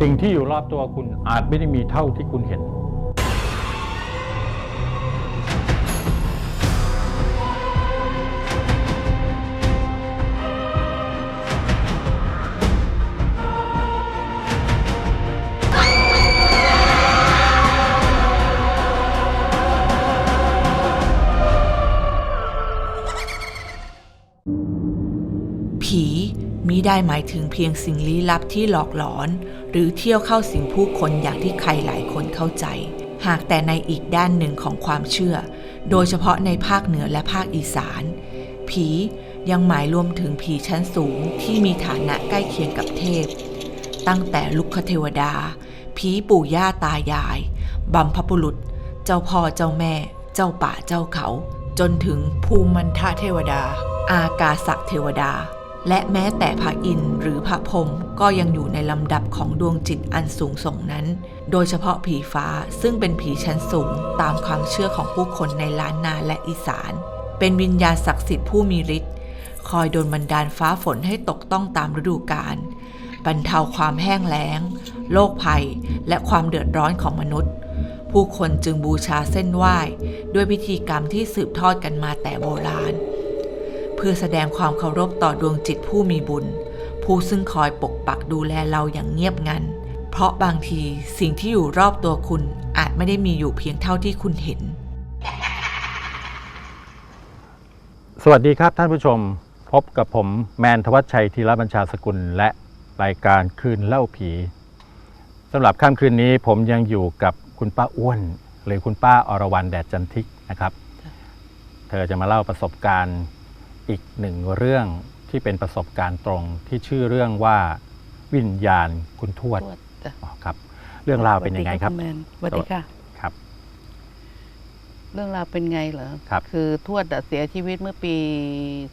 สิ่งที่อยู่รอบตัวคุณอาจไม่ได้มีเท่าที่คุณเห็น มิได้หมายถึงเพียงสิ่งลี้ลับที่หลอกหลอน หรือเที่ยวเข้าสิงผู้คนอย่างที่ใครหลายคนเข้าใจ หากแต่ในอีกด้านหนึ่งของความเชื่อ โดยเฉพาะในภาคเหนือและภาคอีสาน ผียังหมายรวมถึงผีชั้นสูงที่มีฐานะใกล้เคียงกับเทพ ตั้งแต่ลุกคเทวดา ผีปู่ย่าตายายบัมพบุรุษ เจ้าพ่อเจ้าแม่ เจ้าป่าเจ้าเขา จนถึงภูมิมันทเทวดา อากาศักเทวดา และแม้แต่พระอินทร์หรือพระพรหมก็ยังอยู่ในลำดับของดวงจิตอันสูงส่งนั้น โดยเฉพาะผีฟ้าซึ่งเป็นผีชั้นสูงตามความเชื่อของผู้คนในล้านนาและอีสาน เป็นวิญญาณศักดิ์สิทธิ์ผู้มีฤทธิ์คอยโดนบันดาลฟ้าฝนให้ตกต้องตามฤดูกาลบรรเทาความแห้งแล้ง โรคภัย และความเดือดร้อนของมนุษย์ ผู้คนจึงบูชาเส้นไหว้ ด้วยพิธีกรรมที่สืบทอดกันมาแต่โบราณ เพื่อแสดงความเคารพต่อดวงจิตผู้มีบุญ ผู้ซึ่งคอยปกปักดูแลเราอย่างเงียบงัน เพราะบางทีสิ่งที่อยู่รอบตัวคุณอาจไม่ได้มีอยู่เพียงเท่าที่คุณเห็น สวัสดีครับท่านผู้ชม พบกับผมแมนทวัชชัยธีรบัญชาสกุลและรายการคืนเล่าผีสำหรับค่ำคืนนี้ผมยังอยู่กับคุณป้าอ้วน หรือคุณป้าอรวรรณแดดจันทิกนะครับ เธอจะมาเล่าประสบการณ์ อีกหนึ่งเรื่องที่เป็นประสบการณ์ตรงที่ชื่อเรื่องว่าวิญญาณคุณทวดทวดจ้ะอ๋อครับ เรื่องราวเป็นยังไงครับสวัสดีะณแมนสวัสดีค่ะครับ เรื่องราวเป็นไงเหรอครับคือทวดอะเสียชีวิตเมื่อปี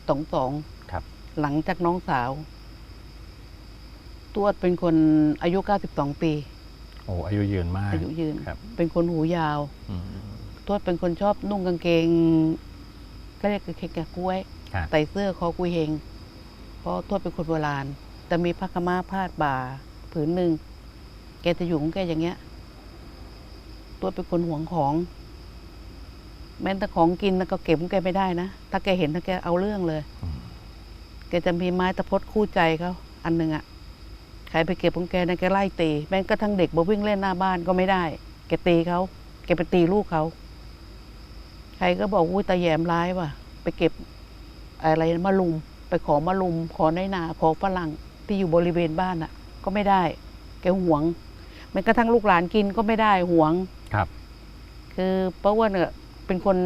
สองสองครับ หลังจากน้องสาว ทวดเป็นคนอายุ92ปีโอ้อายุยืนมาก อายุยืนครับเป็นคนหูยาวอืมทวดเป็นคนชอบนุ่งกางเกง ก็เรียกกางเกงแกะกล้วยครับ ใส่เสื้อคอกุยเฮง เพราะทวดเป็นคนโบราณ แต่มีผ้าขาม้าพาดบ่า ผืนหนึ่ง แกจะอยู่ของแกอย่างเงี้ยทวดเป็นคนหวงของ แม้แต่ของกินก็เก็บของแกไม่ได้นะ ถ้าแกเห็นถ้าแกเอาเรื่องเลย แกจะมีไม้ตะพดคู่ใจเขาอันหนึ่งอะใครไปเก็บของแกนะแกไล่ตี แม้กระทั่งเด็กมาวิ่งเล่นหน้าบ้านก็ไม่ได้ แกตีเขาแกไปตีลูกเขา ใครก็บอกอุ้ยตาแยมร้ายว่ะ ไปเก็บ อะไรมาลุม ไปขอมาลุม ขอในนา ขอฝรั่งที่อยู่บริเวณบ้านอะก็ไม่ได้ แกหวงแม้กระทั่งลูกหลานกินก็ไม่ได้หวงครับ คือป้าอ้วนเนี่ยเป็นคน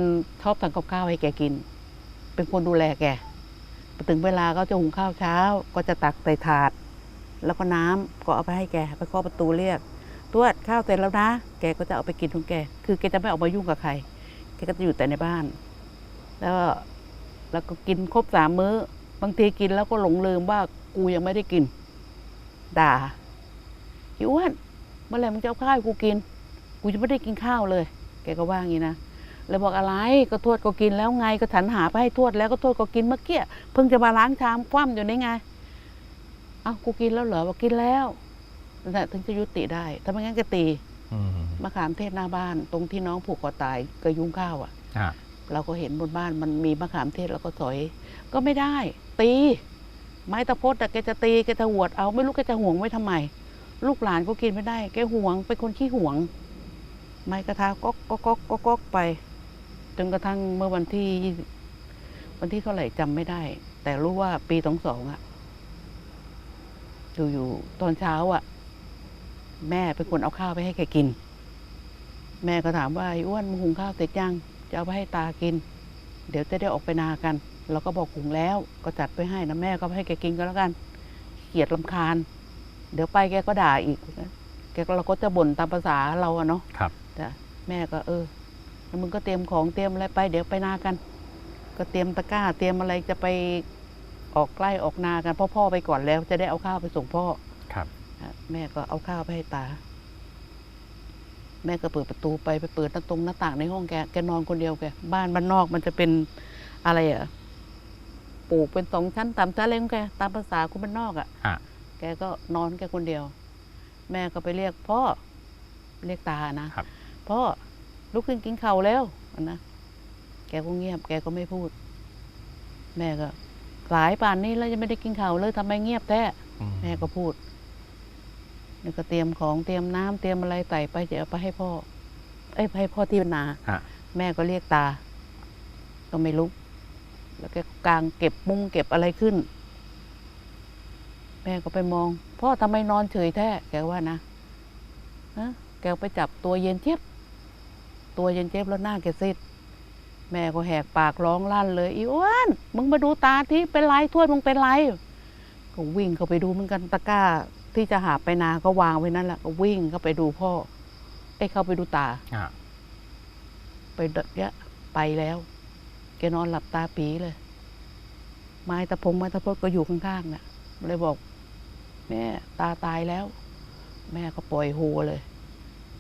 ชอบทำกับข้าวให้แกกิน เป็นคนดูแลแกพอถึงเวลาก็จะหุงข้าวเช้า ก็จะตักใส่ถาด แล้วก็น้ำก็เอาไปให้แกไปเคาะประตูเรียกตวดข้าวเสร็จแล้วนะ แกก็จะเอาไปกินของแก คือแกจะไม่ออกมายุ่งกับใคร แกก็จะอยู่แต่ในบ้าน แล้วก็ แล้วก็กินครบสามมื้อ บางทีกินแล้วก็หลงลืมว่ากูยังไม่ได้กิน ด่าอีอ้วนเมื่อไหร่มึงจะเอาข้าวให้กูกิน กูยังไม่ได้กินข้าวเลย แกก็ว่าอย่างนี้นะเลยบอกอะไรก็ทวดก็กินแล้วไงก็ฉันหาไปให้ทวดแล้วก็ทวดก็กินเมื่อกี้เพิ่งจะมาล้างชามคว่ำอยู่นี่ไงเอ้ากูกินแล้วเหรอบอกกินแล้วนั่นแหละถึงจะยุติได้ถ้าไม่งั้นก็ตีอืมมะขามเทศหน้าบ้าน ตรงที่น้องผูกคอตายก็ยุ้งข้าวอะอะ เราก็เห็นบนบ้านมันมีมะขามเทศแล้วก็สอย ก็ไม่ได้ ตี ไม้ตะพดแต่แกจะตีแกจะหวดเอาไม่รู้แกจะห่วงไว้ทำไม ลูกหลานก็กินไม่ได้ แกห่วงเป็นคนขี้ห่วง ไม้กระทาก๊อกก๊อกก๊อกก๊อกก๊อกไป จนกระทั่งเมื่อวันที่ วันที่เท่าไหร่จำไม่ได้ แต่รู้ว่าปีสองสองอะอยู่อยู่ตอนเช้าอะแม่เป็นคนเอาข้าวไปให้แกกิน แม่ก็ถามว่าไอ้อ้วนมึงหุงข้าวเสร็จยัง จะเอาไปให้ตากิน เดี๋ยวจะได้ออกไปนากัน เราก็บอกหุงแล้ว ก็จัดไปให้นะแม่ก็ให้แกกินก็แล้วกันเกลียดลำคาญ เดี๋ยวไปแกก็ด่าอีกแกก็เราก็จะบ่นตามภาษาเราอะเนาะครับจ้ะแม่ก็เออแล้วมึงก็เตรียมของเตรียมอะไรไป เดี๋ยวไปนากัน ก็เตรียมตะกร้า เตรียมอะไรจะไปออกใกล้ออกนากันเพ่อพ่อไปก่อนแล้ว จะได้เอาข้าวไปส่งพ่อครับอะแม่ก็เอาข้าวไปให้ตา แม่ก็เปิดประตูไปไปเปิดหน้าตรงหน้าต่างในห้องแกแกนอนคนเดียวแกบ้านบ้านนอกมันจะเป็นอะไรอะปลูกเป็นสองชั้นตามชั้นอะไรของแกตามภาษาคนบ้านนอกอะอะแกก็นอนแกคนเดียว แม่ก็ไปเรียกพ่อเรียกตานะครับ พ่อลุกขึ้นกินข้าวแล้วนะแกก็เงียบ แกก็ไม่พูด แม่ก็ สายป่านนี้แล้วยังไม่ได้กินข้าวเลยทำไมเงียบแท้ อืแม่ก็พูด นี่ก็เตรียมของเตรียมน้ำเตรียมอะไรใส่ไปจะเอาไปให้พ่อ เอ้ยไปให้พ่อที่นาฮะแม่ก็เรียกตา ก็ไม่ลุก แล้วแกก็กางเก็บมุ้งเก็บอะไรขึ้น แม่ก็ไปมอง พ่อทำไมนอนเฉยแท้แกว่านะฮะแกไปจับตัวเย็นเจี๊ยบตัวเย็นเจี๊ยบแล้วหน้าแกซีดแม่ก็แหกปากร้องลั่นเลยอีอ้วนมึงมาดูตาที่เป็นไรทวดมึงเป็นไรก็วิ่งเข้าไปดูเหมือนกันตะกร้า ที่จะหาไปนาก็วางไว้นั่นแหละก็วิ่งเข้าไปดูพ่อไอ้ยเข้าไปดูตา อะไปเดะเยะไปแล้ว แกนอนหลับตาปีเลย ไม้ตะพงไม้ตะพดก็อยู่ข้างๆน่ะ เลยบอก แม่ตาตายแล้ว แม่ก็ปล่อยโฮเลย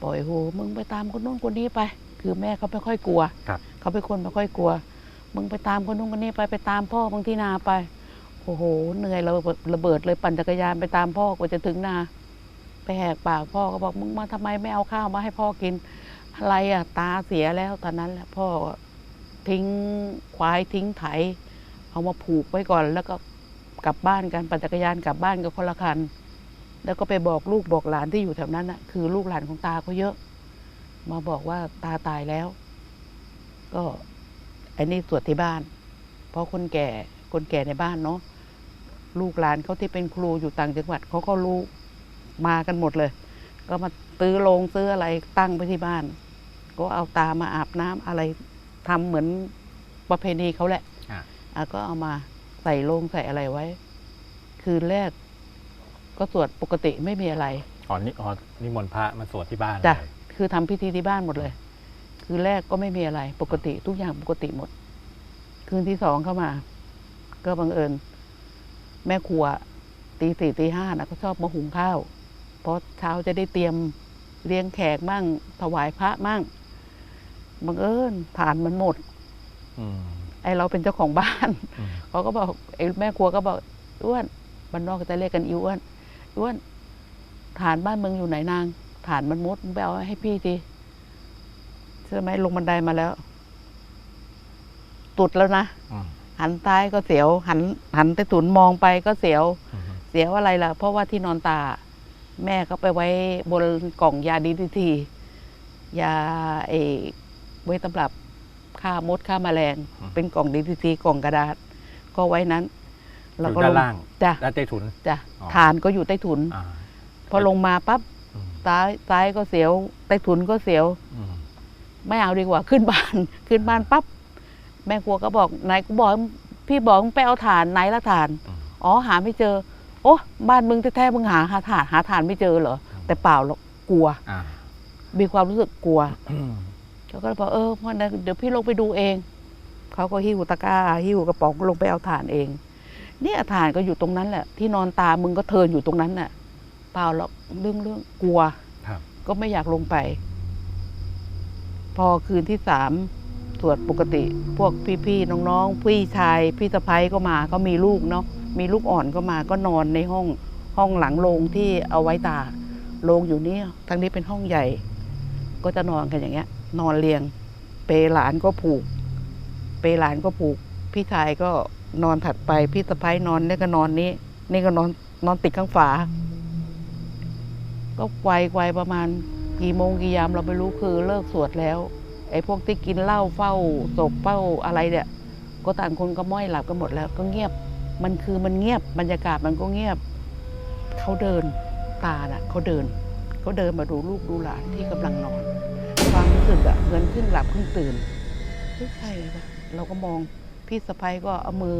ปล่อยโฮมึงไปตามคนนู้นคนนี้ไป คือแม่เขาไม่ค่อยกลัว ครับ เขาเป็นคนไม่ค่อยกลัว มึงไปตามคนนู้นคนนี้ไปไปตามพ่อบางที่นาไป โอ้โหเหนื่อยเบิดระเบิดเลยปั่นจักรยานไปตามพ่อกว่าจะถึงนา ไปแหกปากพ่อก็บอกมึงมาทำไมไม่เอาข้าวมาให้พ่อกิน อะไรอะ ตาเสียแล้วตอนนั้นแหละพ่อทิ้งควายทิ้งไถ เอามาผูกไว้ก่อน แล้วก็กลับบ้านกันปั่นจักรยานกลับบ้านกับคนละคัน แล้วก็ไปบอกลูกบอกหลานที่อยู่แถวนั้นน่ะคือลูกหลานของตาเขาเยอะ มาบอกว่าตาตายแล้ว ก็ไอ้นี่สวดที่บ้าน เพราะคนแก่คนแก่ในบ้านเนาะ ลูกหลานเขาที่เป็นครูอยู่ต่างจังหวัดเขาก็รู้มากันหมดเลย ก็มาซื้อโรงซื้ออะไรตั้งไปที่บ้าน ก็เอาตามาอาบน้ำอะไรทำเหมือนประเพณีเขาแหละอะอะก็เอามาใส่โรงใส่อะไรไว้ คืนแรก ก็สวดปกติไม่มีอะไรอ๋อนี่อ๋อนิมนต์พระมาสวดที่บ้านจ้ะเลยคือทำพิธีที่บ้านหมดเลย คืนแรกก็ไม่มีอะไร ปกติทุกอย่างปกติหมด คืนที่สองเข้ามา ก็บังเอิญ แม่ครัวตีสี่ตีห้านะก็ชอบมาหุงข้าว เพราะเช้าจะได้เตรียมเลี้ยงแขกมั่งถวายพระมั่งบังเอิญฐานมันหมดอืมไอเราเป็นเจ้าของบ้านอืมเขาก็บอกไอ้แม่ครัวก็บอกอ้วนบ้านนอกก็จะเรียกกันอีอ้วนอ้วนฐานบ้านมึงอยู่ไหนนาง ฐานมันมดมึงไปเอาให้พี่ทีใช่ไหมลงบันไดมาแล้ว ตุดแล้วนะอืม หันซ้ายก็เสียว หันหันไปตุนมองไปก็เสียวอืมเสียวอะไรล่ะ เพราะว่าที่นอนตา แม่ก็ไปไว้บนกล่องยาดีดีทียาเออไว้สำหรับฆ่ามดฆ่าแมลง เป็นกล่องดีดีทีกล่องกระดาษ ก็ไว้นั้นอยู่ด้านล่างจ้ะด้านใต้ถุนจ้ะอ๋อฐานก็อยู่ใต้ถุนอ่าพอลงมาปั๊บอืมซ้ายซ้ายก็เสียว ใต้ถุนก็เสียวอืมไม่เอาดีกว่าขึ้นบ้าน ขึ้นบ้านปั๊บ แม่ครัวก็บอกไหนกูบอกพี่บอกมึงไปเอาฐานไหนละฐานอืมอ๋อหาไม่เจอ โอ้บ้านมึงแท้ๆมึงหาหาฐานหาฐานไม่เจอเหรอแต่เปล่าหรอกกลัวอ่ามีความรู้สึกกลัวอืมเขาก็เลยบอกเออพ่อนะเดี๋ยวพี่ลงไปดูเองเขาก็หิ้วตะกร้าหิ้วกระป๋องลงไปเอาฐานเอง เนี่ยฐานก็อยู่ตรงนั้นแหละ ที่นอนตามึงก็เทินอยู่ตรงนั้นน่ะ เปล่าหรอกเรื่องเรื่องกลัวครับก็ไม่อยากลงไป พอคืนที่สาม สวดปกติ พวกพี่ๆน้องๆพี่ชายพี่สะพ้ยก็มาก็มีลูกเนาะมีลูกอ่อนก็มาก็นอนในห้องห้องหลังโรงที่เอาไว้ตากโรงอยู่นี่ทางนี้เป็นห้องใหญ่ ก็จะนอนกันอย่างเงี้ย นอนเรียง เปหลานก็ผูก เปหลานก็ผูก พี่ชายก็นอนถัดไปพี่สะพ้ยนอนนี่ก็นอนนี้ นี่ก็นอนนอนติดข้างฝา ก็ไวไวประมาณกี่โมงกี่ยามเราไม่รู้คือเลิกสวดแล้ว ไอ้พวกที่กินเหล้าเฝ้าศพเฝ้าอะไรเนี่ย ก็ต่างคนก็ม้อยหลับกันหมดแล้วก็เงียบ มันคือมันเงียบบรรยากาศมันก็เงียบ เขาเดินตาน่ะเขาเดินเขาเดินมาดูลูกดูหลานที่กำลังนอนความรู้สึกอะเงินครึ่งหลับครึ่งตื่นใช่เลยวะเราก็มองพี่สะพ้ยก็เอามือ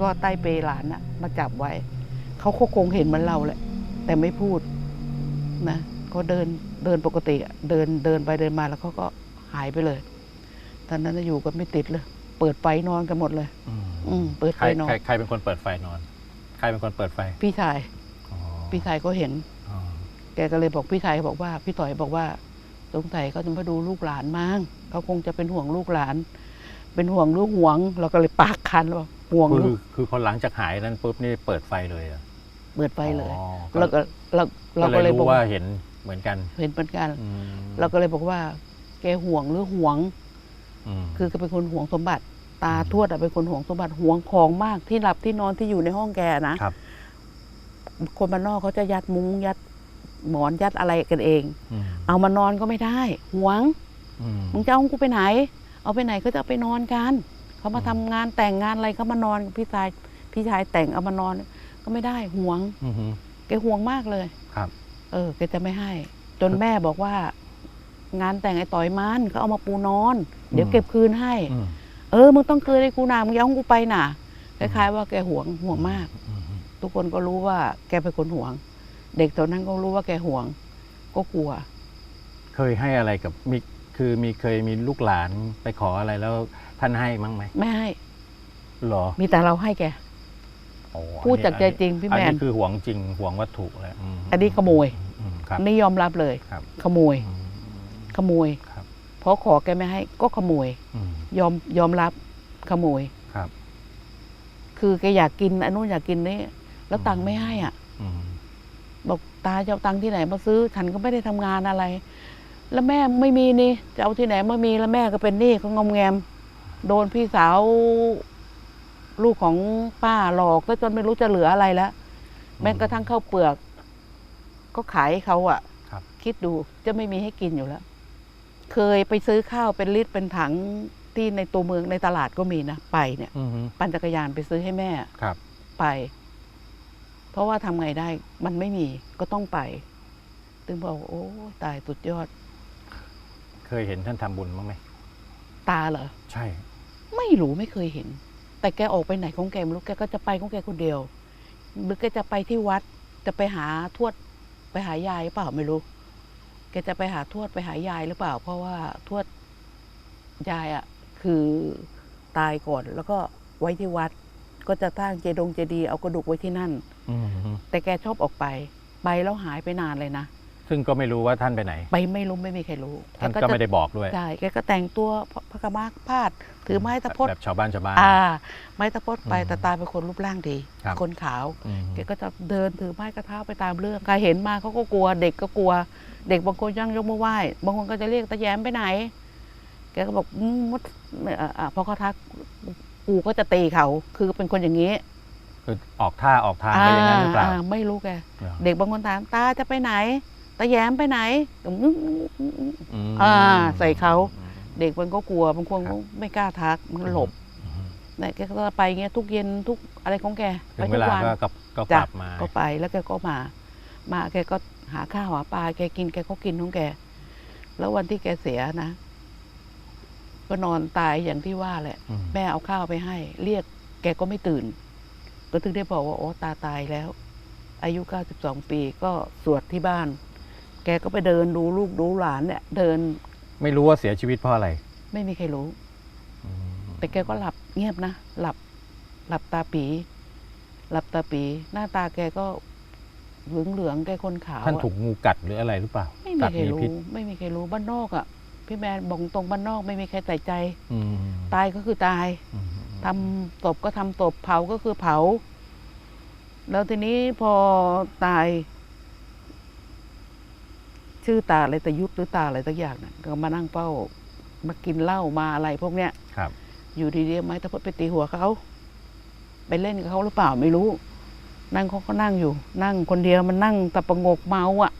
ก็ใต้เปลหลานอะมาจับไว้เขาคงเห็นเหมือนเราแหละ แต่ไม่พูดนะเขาเดินเดินปกติเดินเดินไปเดินมาแล้วเขาก็ หายไปเลย ตอนนั้นน่ะอยู่กันไม่ติดเลย เปิดไฟนอนกันหมดเลย อืมอืมเปิดใคไฟรนอน ใครใครเป็นคนเปิดไฟนอน ใครเป็นคนเปิดไฟ พี่ชายอ๋อพี่ชายก็เห็นอ๋อแกก็เลยบอกพี่ชายบอกว่า พี่ต่อยบอกว่าสงสัยเขาจะมาดูลูกหลานมั้งเขาคงจะเป็นห่วงลูกหลาน เป็นห่วงลูกห่วง เราก็เลยปากคันว่าห่วงคืลูอกคือพอหลังจากหายนั้นปุ๊บนี่เปิดไฟเลยเหรอะเปิดไฟเลยอ๋อเราก็เราเราก็ก็เลเลยยบรู้อกว่าเห็นเหมือนกัน เห็นเหมือนกันอืมเราก็เลยบอกว่า แกห่วงหรือห่วงมคือแกเป็นคนห่วงสมบัติ ตาอืมทวดอะเป็นคนห่วงสมบัติห่วงของมากที่หลับที่นอนที่อยู่ในห้องแกนะครับคนบ้านนอกเขาจะยัดมุ้งยัดหมอนยัดอะไรกันเองอืมเอามานอนก็ไม่ได้ห่วงอืมมึงจะเอากูไปไหน เอาไปไหนก็จะเอาไปนอนกันเขามาอืมทำงานแต่งงานอะไรเขามานอนพี่ชายพี่ชายแต่งเอามานอน ก็ไม่ได้ห่วงอืมแกห่วงมากเลย ครับ เออแกจะไม่ให้ จนแม่บอกว่า งานแต่งไอ้ต่อยมันเขาเอามาปูนอน เดี๋ยวอืมเก็บคืนให้อืมเออมึงต้องคืนให้กูนะมึงอย้าของกูไปน่ะคล้ายๆ ว่าแกห่วงห่วงมากอืมทุกคนก็รู้ว่า แกเป็นคนห่วง เด็กตอนนั้นก็รู้ว่าแกห่วง ก็กลัว เคยให้อะไรกับมีคือมีเคยมีลูกหลานไปขออะไรแล้ว ท่านให้มั้งไหมไม่ให้หรอ มีแต่เราให้แกโอ้พูดจากใจจริงพี่แมนอันนี้คือหวงจริงหวงวัตถุแหละมอันนี้ขโมยอืมครับนี่ยอมรับเลยครับขโมยอืม ขโมยครับเพราะขอแกไม่ให้ก็ขโมยอืมยอมยอมรับขโมยครับ คือแกอยากกินอันนู้นอยากกินนี่แล้วตังค์ไม่ให้อะอืมบอกตาจะเอาตังค์ที่ไหนมาซื้อ ฉันก็ไม่ได้ทำงานอะไร แล้วแม่ไม่มีนี่จะเอาที่ไหนมามีแล้วแม่ก็เป็นหนี้ก็งอมแงม โดนพี่สาว ลูกของป้าหลอกแล้วจนไม่รู้จะเหลืออะไรแล้วแม้กระทั่งข้าวเปลือก ก็ขายให้เขาอะครับคิดดูจะไม่มีให้กินอยู่แล้ว เคยไปซื้อข้าวเป็นลิตรเป็นถังที่ในตัวเมืองในตลาดก็มีนะไปเนี่ย อืมปั่นจักรยานไปซื้อให้แม่ครับ ไป เพราะว่าทำไงได้ มันไม่มีก็ต้องไปถึงบอกว่าโอ้ตายสุดยอดเคยเห็นท่านทำบุญบ้างไหมตาเหรอ ใช่ ไม่รู้ไม่เคยเห็น แต่แกออกไปไหนของแกไม่รู้แกก็จะไปของแกคนเดียวหรือแกจะไปที่วัดจะไปหาทวดไปหายายหรือเปล่าไม่รู้แกจะไปหาทวดไปหายายหรือเปล่า เพราะว่าทวดยายอะ่ะคือตายก่อนแล้วก็ไว้ที่วัด ก็จะสร้างเจดงเจดีย์เอากระดูกไว้ที่นั่นอืมแต่แกชอบออกไป ไปแล้วหายไปนานเลยนะ ซึ่งก็ไม่รู้ว่าท่านไปไหน ไปไม่รู้ไม่มีใครรู้ท่านแก็ไม่ได้บอกด้วยใช่แกก็แต่งตัวพระกมาพาด ถือไม้ตะพดแบบชาวบ้านชาวบ้านอ่า ไม้ตะพดไปอืมแต่ตาเป็นคนรูปร่างดีครับคนขาวอืมแกก็จะเดินถือไม้กระเท้าไปตามเรื่องใครเห็นมาเขาก็กลัว เด็กก็กลัว เด็กบางคนยังยกมือไหว้บางคนก็จะเรียกตาแย้มไปไหน แกก็บอกอืมมดเอ่ออะพอเขาทักกูก็จะตีเขาคือเป็นคนอย่างนี้คือออกท่าออกทางไปอย่างนั้นหรือเปล่าอ่าไม่รู้แกหรอเด็กบางคนถามตาจะไปไหน ตาแย้มไปไหนอืมอืมอ่าใส่เขาอืมเด็กมันก็กลัวบางคนครัก็บไม่กล้าทักมันก็หลบอืมเนี่ยแกก็ไปเงี้ยทุกเย็นทุกอะไรของแกไปถึงเวทุกลาวันก็กลับก็กจ้ะลับมาก็ไปแล้วแกก็มา มาแกก็หาข้าวหาปลาแกกินแกก็กินของแก แล้ววันที่แกเสียนะก็นอนตายอย่างที่ว่าแหละอืมแม่เอาข้าวไปให้ เรียกแกก็ไม่ตื่น ก็ถึงได้บอกว่าโอ้ตาตายแล้ว อายุ 92 ปีก็สวดที่บ้าน แกก็ไปเดินดูลูกดูหลานเนี่ย เดินไม่รู้ว่าเสียชีวิตเพราะอะไร ไม่มีใครรู้อืมแต่แกก็หลับเงียบนะ หลับ หลับตาปี หลับตาปี หน้าตาแกก็เหลืองเหลืองๆแกคนขาวท่านอะถูกงูกัดหรืออะไรหรือเปล่า ไม่มีกัดใครมีรู้พิษไม่มีใครรู้บ้านนอกอะ พี่แมนบอกตรงบ้านนอกไม่มีใครใส่ใจอืมตายก็คือตายอืมทำศพก็ทำศพเผาก็คือเผา แล้วทีนี้พอตาย ชื่อตาอะไรตะยุทธหรือตาอะไรสักอย่างน่ะก็มานั่งเฝ้ามากินเหล้ามาอะไรพวกเนี้ยครับ อยู่ดีๆไม้ตะพดไปตีหัวเขาไปเล่นกับเขาหรือเปล่าไม่รู้ นั่งเขาก็นั่งอยู่ นั่งคนเดียวมันนั่งตะประงกเมาอะ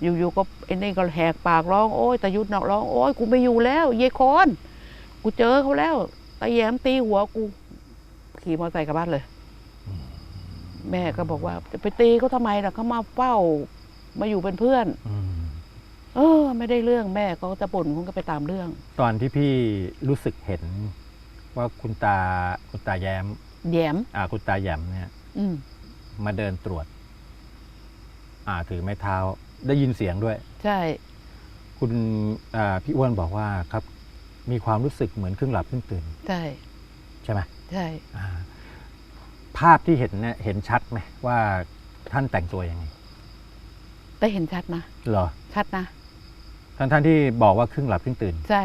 อยู่ๆก็ไอ้นี่ก็แหกปากร้องโอ้ยตายุทธนอกร้องโอ้ยกูไม่อยู่แล้วเยายคอนกูเจอเขาแล้วตาแย้มตีหัวกู ขี่มอเตอร์ไซค์กลับบ้านเลย แม่ก็บอกว่าจะไปตีเขาทำไมล่ะเขามาเฝ้ามาอยู่เป็นเพื่อนอืม เออ ไม่ได้เรื่องแม่ก็จะบ่นคงก็ไปตามเรื่อง ตอนที่พี่รู้สึกเห็นว่าคุณตาคุณตาแย้ม แย้ม อ่า คุณตาแย้มเนี่ย อืมมาเดินตรวจ อ่า ถือไม้เท้า ได้ยินเสียงด้วย ใช่ คุณอ่าพี่อ้วนบอกว่าครับ มีความรู้สึกเหมือนครึ่งหลับครึ่งตื่น ใช่ ใช่ไหมใช่ อ่า ภาพที่เห็นเนี่ยเห็นชัดไหมว่าท่านแต่งตัวยังไงแต่เห็นชัดนะ เหรอ ชัดนะ ท่านท่านที่บอกว่าครึ่งหลับครึ่งตื่น ใช่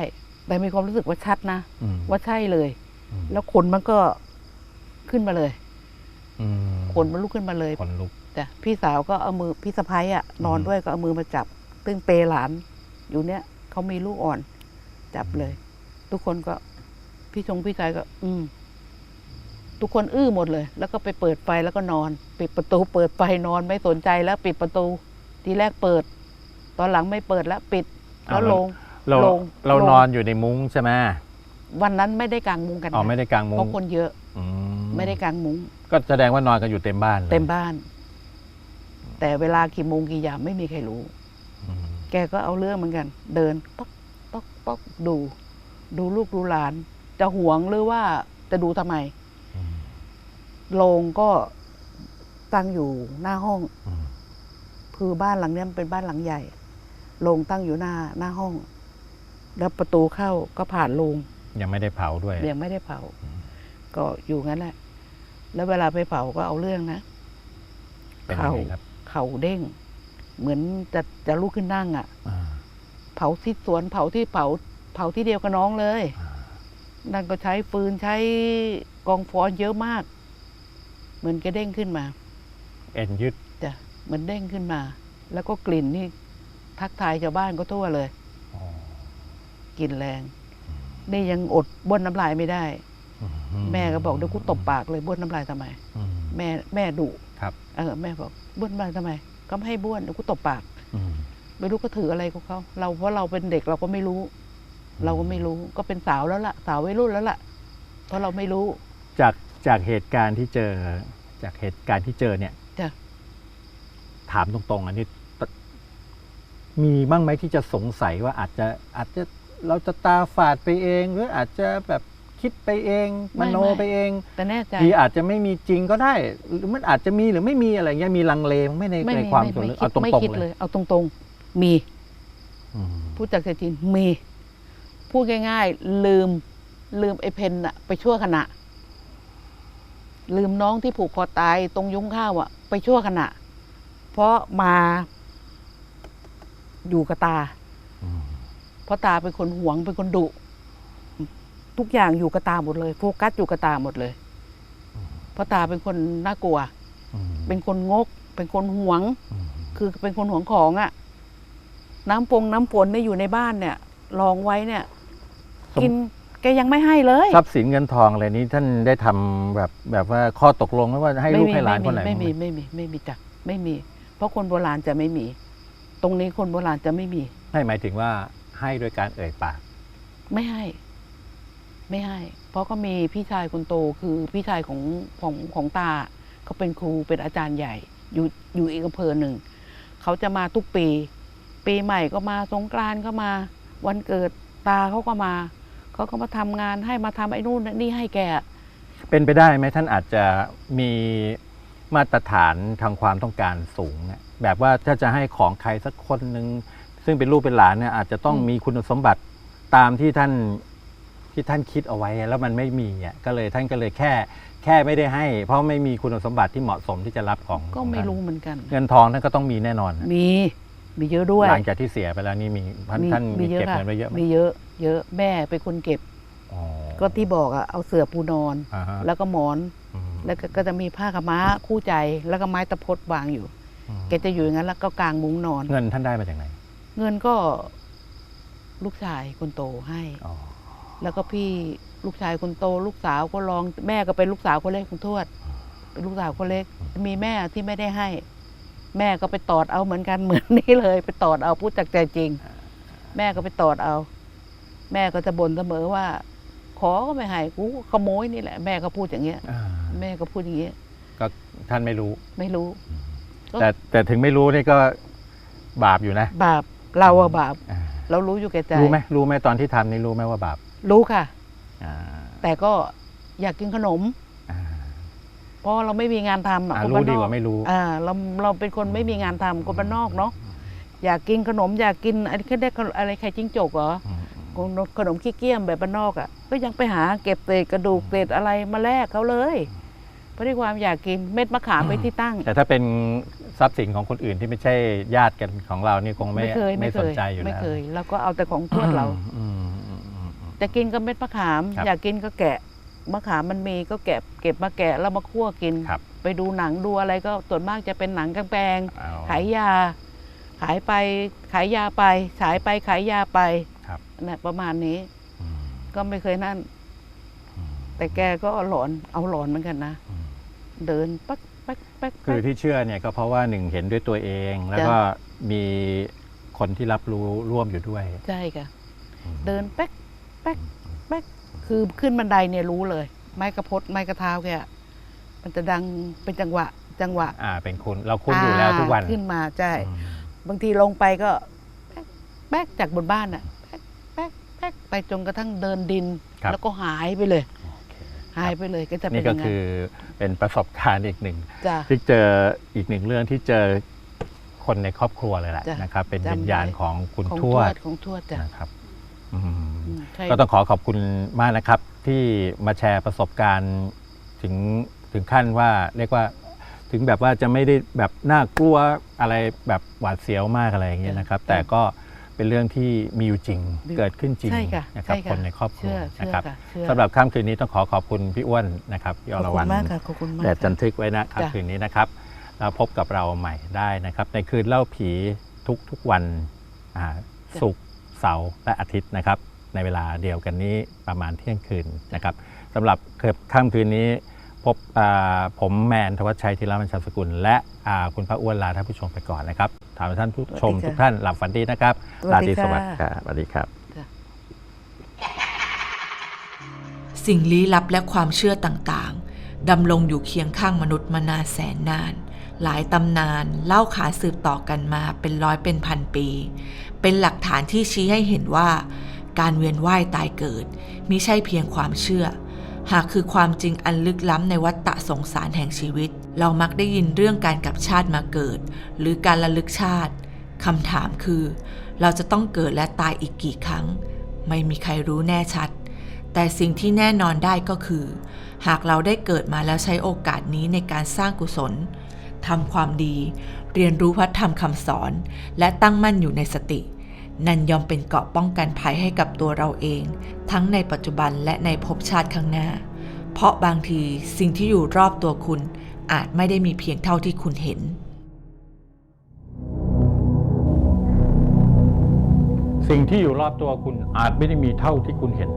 แต่มีความรู้สึกว่าชัดนะ อืม ว่าใช่เลย อืม แล้วขนมันก็ขึ้นมาเลยอืมขนมันลุกขึ้นมาเลยขนลุก จ้ะพี่สาวก็เอามือพี่สะพ้ายอะ นอนอืม ด้วยก็เอามือมาจับ ตึ้งเปหลาน อยู่เนี้ยเขามีลูกอ่อน จับเลย ทุกคนก็ พี่ชงพี่ชายก็ อืม ทุกคนอื้อหมดเลย แล้วก็ไปเปิดไฟแล้วก็นอน ปิดประตู เปิดไฟนอนไม่สนใจแล้ว ปิดประตู ทีแรกเปิด ตอนหลังไม่เปิดแล้วปิด แล้วลงเราลงเราลงนอนอยู่ในมุ้งใช่ไหมวันนั้นไม่ได้กางมุ้งกันอ๋อนะไม่ได้กางมุ้เพงราะคนเยอะอืไม่ได้กางมุ้ง ก็แสดงว่านอนกันอยู่เต็มบ้านลยเต็มบ้าน แต่เวลากี่โมงกี่ยามไม่มีใครรู้อืมแกก็เอาเรื่องเหมือนกัน เดินป๊อกป๊อกป๊อกดู ดูลูกดูหลาน จะหวงหรือว่าจะดูทำไมอืมโรงก็ตั้งอยู่หน้าห้องอืมคือบ้านหลังเนี้ยมันเป็นบ้านหลังใหญ่ โรงตั้งอยู่หน้าหน้าห้อง แล้วประตูเข้าก็ผ่านโรงยังไม่ได้เผาด้วยยังไม่ได้เผาอืมก็อยู่งั้นแหละ แล้วเวลาไปเผาก็เอาเรื่องนะเป็นยังไงครับเข่าเด้ง เหมือนจะจะลุกขึ้นนั่งอะ่ะอ่าเผาที่สวนเผาที่เผา เผาที่เดียวกับน้องเลยอ่านั่นก็ใช้ฟืนใช้กองฟอนเยอะมาก เหมือนแกเด้งขึ้นมา เอ็นยึดจ้ะเหมือนเด้งขึ้นมา แล้วก็กลิ่นนี่ ทักทายชาวบ้านก็ทั่วเลยอ๋อกลิ่นแรง นี่ยังอดบ้วนน้ำลายไม่ได้อืแม่ก็บอกเดี๋ยวกูตบปากเลยบ้วนน้ำลายทำไมอืมแม่แม่ดุครับ เออ แม่บอกบ้วนน้ำลายทำไม ก็ไม่ให้บ้วนเดี๋ยวกูตบปากอืมไม่รู้ก็ถืออะไรของเขาเราเพราะเราเป็นเด็กเราก็ไม่รู้ เราก็ไม่รู้ก็เป็นสาวแล้วล่ะ สาววัยรุ่นแล้วล่ะ เพราะเราไม่รู้ จากจากเหตุการณ์ที่เจอ จากเหตุการณ์ที่เจอเนี่ยจ้ะถามตรงๆอันนี้ต มีบ้างไหมที่จะสงสัยว่าอาจจะอาจจะเราจะตาฝาดไปเอง หรืออาจจะแบบคิดไปเองมโนไปเองแต่แน่ใจทีอาจจะไม่มีจริงก็ได้หรือมันอาจจะมีหรือไม่มีอะไรเงี้ยมีลังเลไหม่ในไม่ในมีความไม่ส่วนไม่ลึกคิเอาดตรไม่งคิดๆเลเลยยเอาตรงๆมีอืมพูดจากเศรษฐีมี พูดง่าย ๆ ลืมลืมไอ้เพนอะไปชั่วขณะ ลืมน้องที่ผูกคอตายตรงยุ้งข้าวอะไปชั่วขณะ เพราะมา อยู่กับตาอืมเพราะตาเป็นคนหวงเป็นคนดุ ทุกอย่างอยู่กับตาหมดเลย โฟกัสอยู่กับตาหมดเลย เพราะตาเป็นคนน่ากลัวอืมเป็นคนงก เป็นคนหวงอืมคือเป็นคนหวงของอะ่ะ น้ำปงน้ำฝนเนี่ยอยู่ในบ้านเนี่ยลองไว้เนี่ย กินแกยังไม่ให้เลย ทรัพย์สินเงินทองอะไรนี้ท่านได้ทำแบบแบบว่าข้อตกลงไหมว่าให้ลูกให้หลานคนไหนไม่มีบ้างไหมไม่มีไม่มีจ้ะไม่มี เพราะคนโบราณจะไม่มี ตรงนี้คนโบราณจะไม่มี ให้หมายถึงว่าให้โดยการเอ่ยปาก ไม่ให้ ไม่ให้ เพราะก็มีพี่ชายคนโตคือพี่ชายของของของตาเขาเป็นครูเป็นอาจารย์ใหญ่ อยู่อยู่อีกอำเภอหนึ่งเขาจะมาทุกปี ปีใหม่ก็มาสงกรานต์ก็มา วันเกิดตาเขาก็มาเขาก็มาทำงานให้มาทำไอ้นู่นนี่ให้แกเป็นไปได้ไหมท่านอาจจะมี มาตรฐานทางความต้องการสูงเนี่ยแบบว่าถ้าจะให้ของใครสักคนหนึ่งซึ่งเป็นลูกเป็นหลานเนี่ยอาจจะต้องอืมมีคุณสมบัติตามที่ท่านที่ท่านคิดเอาไว้ แล้วมันไม่มีอะก็เลยท่านก็เลยแค่ แค่ไม่ได้ให้ เพราะไม่มีคุณสมบัติที่เหมาะสมที่จะรับของก็ของไม่ท่านรู้เหมือนกัน เงินทองท่านก็ต้องมีแน่นอนนะมีมีเยอะด้วยหลังจากที่เสียไปแล้วนี่มีท่านท่านมีเยอะเก็บค่ะเงินไว้เยอะไหมมีเยอะ เยอะแม่เป็นคนเก็บอ๋อก็ที่บอกอะเอาเสื่อปูนอนอ่าฮะแล้วก็หมอนอืม แล้วก็ก็จะมีผ้าขาวม้าคู่ใจแล้วก็ไม้ตะพดวางอยู่ อืมแกจะอยู่อย่างนั้นแล้วก็กางมุ้งนอน เงินท่านได้มาจากไหนเงินก็ลูกชายคนโตให้ อ๋อแล้วก็พี่ลูกชายคนโต ลูกสาวก็ลองแม่ก็เป็นลูกสาวคนเล็กของทวดเป็นลูกสาวคนเล็ก มีแม่ที่ไม่ได้ให้ แม่ก็ไปตอดเอาเหมือนกันเหมือนนี่เลย ไปตอดเอาพูดจากใจจริง แม่ก็ไปตอดเอา แม่ก็จะบ่นเสมอว่า ขอก็ไม่ให้กูขโมยนี่แหละ แม่ก็พูดอย่างเงี้ย อ่า แม่ก็พูดอย่างเงี้ยก็ท่านไม่รู้ ไม่รู้ก็แต่แต่ถึงไม่รู้นี่ก็บาปอยู่นะ บาปเราอะบาปอ่าเรารู้อยู่แก่ใจรู้ไหมรู้ไหมตอนที่ทำนี่รู้ไหมว่าบาป รู้ค่ะอ่าแต่ก็อยากกินขนมอ่าเพราะเราไม่มีงานทำอะอ่าคนรู้บ้านนดีอกกว่าไม่รู้อ่าเราเราเป็นคนไม่มีงานทำคนบ้านนอกเนาะอยากกินขนมอยากกินอะไรแค่ได้อะไรไข่จิ้งจกเหรออืมขนมขนมขี้เกียจแบบบ้านนอกอะ่ะก็ยังไปหาเก็บเศษกระดูกเศษอะไรมาแลกเขาเลย เพราะด้วยความอยากกินเม็ดมะขามไปที่ตั้ง แต่ถ้าเป็นทรัพย์สินของคนอื่นที่ไม่ใช่ญาติกันของเรานี่คงไม่ไม่เคยไม่ไม่สเคนยใจอยู่แล้วไม่เคยเราก็เอาแต่ของทวดเราอืมอืมอืมอืมจะกินก็เม็ดมะขามครับอยากกินก็แกะมะขามมันมีก็แกะเก็บมาแกะแล้วมาคั่วกินครับไปดูหนังดูอะไรก็ส่วนมากจะเป็นหนังกลางแปลงเอาขายยา ขายไปขายยาไปฉายไปขายยาไปครับนะประมาณนี้อืมก็ไม่เคยนั่นอืมแต่แกก็หลอนเอาหลอนเหมือนกันนะอืม เดินปักปักปักคือปักที่เชื่อเนี่ยก็เพราะว่าหนึ่งเห็นด้วยตัวเอง แล้วจ้ะก็มีคนที่รับรู้ร่วมอยู่ด้วย ใช่ค่ะอืมเดินแป๊กแป๊กแป๊กคือขึ้นบันไดเนี่ยรู้เลย ไม้กระพดไม้กระเท้าแกอะมันจะดังเป็นจังหวะ จังหวะ อ่า เป็นคุณเราคุ้นอยู่แล้วทุกวันขึ้นมาใช่อืมบางทีลงไปก็แป๊กแป๊กจากบนบ้านอะแป๊กแป๊กแป๊กไปจนกระทั่งเดินดินครับแล้วก็หายไปเลยโอเค หายไปเลยก็จะเป็นนี่อก็ย่างนั้คืนอเป็นประสบการณ์อีกหนึ่งจ้ะที่เจออีกหนึ่งเรื่องที่เจอคนในครอบครัวเลยแหละจ้ะนะครับ เป็นจำวิญญาณไว้ของคุณของททววดดของทวดจ้ะนะครับอืมอืมใช่ก็ต้องขอขอบคุณมากนะครับ ที่มาแชร์ประสบการณ์ถึงถึงขั้นว่าเรียกว่าถึงแบบว่าจะไม่ได้แบบน่ากลัวอะไรแบบหวาดเสียวมากอะไรอย่างเงี้ยนะครับ แต่ก็ เป็นเรื่องที่มีอยู่จริงเกิดขึ้นจริงใช่ค่ะนะครับใช่ะคนในครอบครัวเชื่อเชื่นะอครับค่ะเชื่อ สำหรับค่ำคืนนี้ต้องขอขอบคุณพี่อ้วนนะครับพี่ขออบรคุวรณรณมากค่ะขอบคุณมากแต่ค่ะจันทึกไว้นะค่ำจ้ะคืนนี้นะครับแล้วพบกับเราใหม่ได้นะครับ ในคืนเล่าผีทุกทุกวันอ่าศุกร์เสาร์และอาทิตย์นะครับ ในเวลาเดียวกันนี้ประมาณเที่ยงคืนนะครับสำหรับค่ำคืนนี้ พบอ่าผมแมนทวัชชัยธีรบัญชาสกุล และอ่าคุณพระอ้วนลาท่านผู้ชมไปก่อนนะครับถามท่านผู้ชมสวัสดีค่ะทุกท่านหลับฝันดีนะครับสวัสดีราตรีสวัสดิ์ค่ะครับสวัสดีครับ สิ่งลี้ลับและความเชื่อต่างๆดำรงอยู่เคียงข้างมนุษย์มานานแสนนาน หลายตำนานเล่าขานสืบต่อกันมาเป็นร้อยเป็นพันปี เป็นหลักฐานที่ชี้ให้เห็นว่า การเวียนว่ายตายเกิดมิใช่เพียงความเชื่อ หากคือความจริงอันลึกล้ำในวัฏฏะสงสารแห่งชีวิต เรามักได้ยินเรื่องการกลับชาติมาเกิด หรือการระลึกชาติคำถามคือ เราจะต้องเกิดและตายอีกกี่ครั้ง ไม่มีใครรู้แน่ชัด แต่สิ่งที่แน่นอนได้ก็คือ หากเราได้เกิดมาแล้วใช้โอกาสนี้ในการสร้างกุศลทำความดี เรียนรู้พระธรรมคำสอน และตั้งมั่นอยู่ในสติ นั่นยอมเป็นเกราะป้องกันภัยให้กับตัวเราเอง ทั้งในปัจจุบันและในภพชาติข้างหน้า เพราะบางทีสิ่งที่อยู่รอบตัวคุณอาจไม่ได้มีเพียงเท่าที่คุณเห็น สิ่งที่อยู่รอบตัวคุณอาจไม่ได้มีเท่าที่คุณเห็น